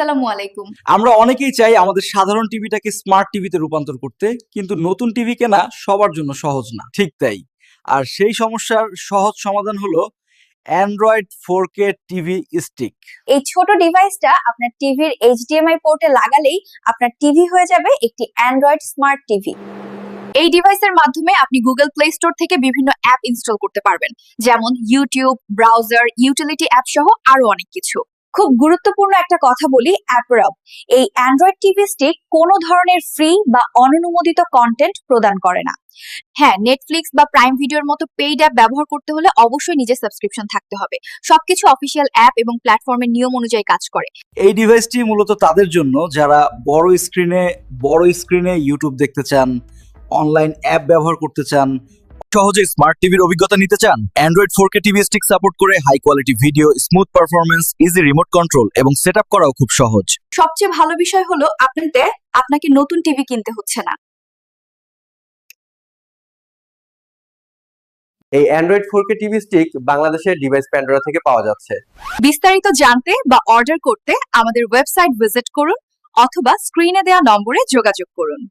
আসসালামু আলাইকুম। আমরা অনেকেই চাই আমাদের সাধারণ টিভিটাকে স্মার্ট টিভিতে রূপান্তর করতে কিন্তু নতুন টিভি কেনা সবার জন্য সহজ না। ঠিক তাই। আর সেই সমস্যার সহজ সমাধান হলো Android four K TV stick এই ছোট ডিভাইসটা আপনার টিভির এইচডিএমআই পোর্টে লাগালেই আপনার টিভি হয়ে যাবে একটি অ্যান্ড্রয়েড স্মার্ট টিভি। এই ডিভাইসের মাধ্যমে আপনি গুগল প্লে স্টোর থেকে বিভিন্ন অ্যাপ ইনস্টল করতে পারবেন যেমন ইউটিউব ব্রাউজার ইউটিলিটি অ্যাপ সহ আরও অনেক কিছু। খুব গুরুত্বপূর্ণ একটা কথা বলি অ্যাপরাব এই অ্যান্ড্রয়েড টিভি স্টিক কোনো ধরনের ফ্রি বা অননুমোদিত কন্টেন্ট প্রদান করে না। হ্যাঁ নেটফ্লিক্স বা প্রাইম ভিডিওর মতো পেইড অ্যাপ ব্যবহার করতে হলে অবশ্যই নিজের সাবস্ক্রিপশন থাকতে হবে। সবকিছু অফিসিয়াল অ্যাপ এবং প্ল্যাটফর্মের নিয়ম অনুযায়ী কাজ করে। এই ডিভাইসটি মূলত তাদের জন্য, যারা বড় স্ক্রিনে বড় স্ক্রিনে ইউটিউব দেখতে চান অনলাইন অ্যাপ ব্যবহার করতে চান সহজে স্মার্ট টিভির অভিজ্ঞতা নিতে চান? Android four K TV stick support করে high quality video smooth performance easy remote control এবং সেট আপ করাও খুব সহজ। সবচেয়ে ভালো বিষয় হলো আপনাদের আপনাকে নতুন টিভি কিনতে হচ্ছে না। এই Android four K TV stick বাংলাদেশের ডিভাইস প্যান্ডোরা থেকে পাওয়া যাচ্ছে। বিস্তারিত জানতে বা অর্ডার করতে আমাদের ওয়েবসাইট ভিজিট করুন অথবা স্ক্রিনে দেওয়া নম্বরে যোগাযোগ করুন।